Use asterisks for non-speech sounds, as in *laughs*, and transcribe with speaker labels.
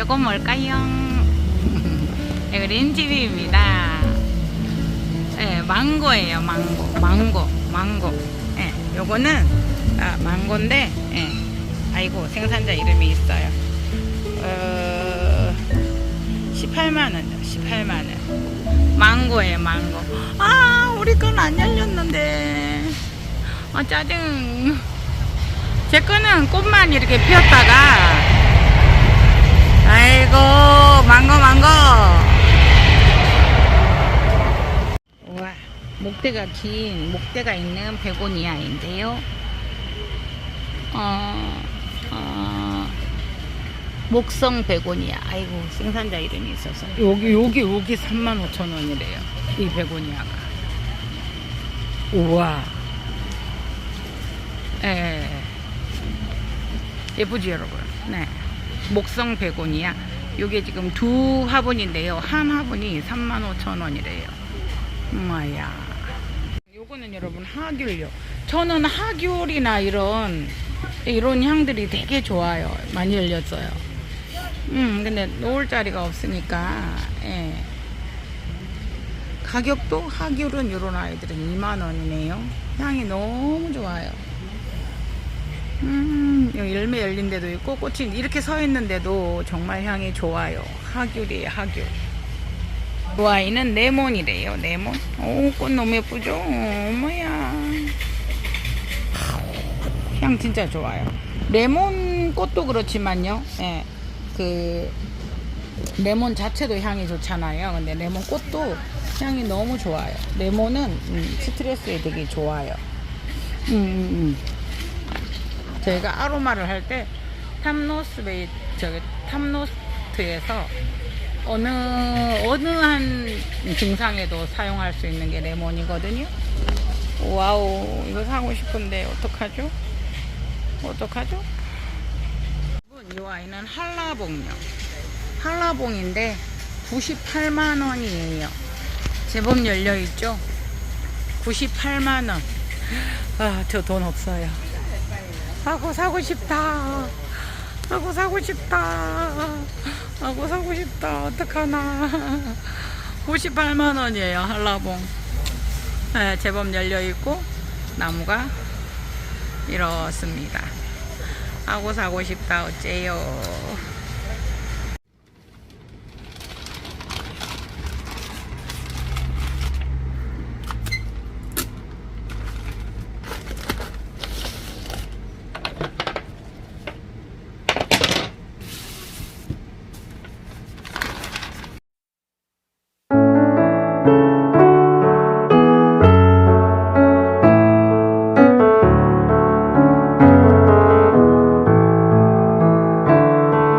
Speaker 1: 요거 뭘까요? *laughs* 이거 린치비입니다. 예, 망고예요, 망고. 망고, 망고. 예, 요거는, 아, 망고인데, 예. 아이고, 생산자 이름이 있어요. 어, 18만원이요, 18만 원. 망고예요, 망고. 아, 우리 건 안 열렸는데. 아, 짜증. 제 거는 꽃만 이렇게 피었다가, 목대가 긴, 목대가 있는 베고니아인데요. 어, 어, 목성 베고니아. 아이고, 생산자 이름이 있어서. 여기, 여기, 여기 35,000원이래요. 이 베고니아가. 우와. 예. 예쁘지, 여러분? 네. 목성 베고니아. 요게 지금 두 화분인데요. 한 화분이 35,000원이래요. 엄마야. 요거는 여러분 하귤요. 저는 하귤이나 이런 이런 향들이 되게 좋아요. 많이 열렸어요. 음, 근데 놓을 자리가 없으니까 예. 가격도 하귤은 이런 아이들은 2만 원이네요. 향이 너무 좋아요. 음, 여기 열매 열린 데도 있고 꽃이 이렇게 서 있는데도 정말 향이 좋아요. 하귤이에요, 하귤. 이 아이는 레몬이래요, 레몬. 오, 꽃 너무 예쁘죠? 어머야. 향 진짜 좋아요. 레몬 꽃도 그렇지만요. 예. 그 레몬 자체도 향이 좋잖아요. 근데 레몬 꽃도 향이 너무 좋아요. 레몬은 음, 스트레스에 되게 좋아요. 음, 음, 음. 저희가 아로마를 할 때 탐노스베이 저기 탐노스트에서 어느 어느 한 증상에도 사용할 수 있는 게 레몬이거든요. 와우 이거 사고 싶은데 어떡하죠? 어떡하죠? 이 아이는 한라봉요. 한라봉인데 98만 원이에요. 제법 열려 있죠? 98만 원. 아, 저 돈 없어요. 하고 사고 싶다. 하고 사고 싶다. 하고 사고 싶다. 어떡하나. 98만 원이에요. 한라봉. 네, 제법 열려 있고 나무가 이렇습니다. 하고 사고 싶다. 어째요.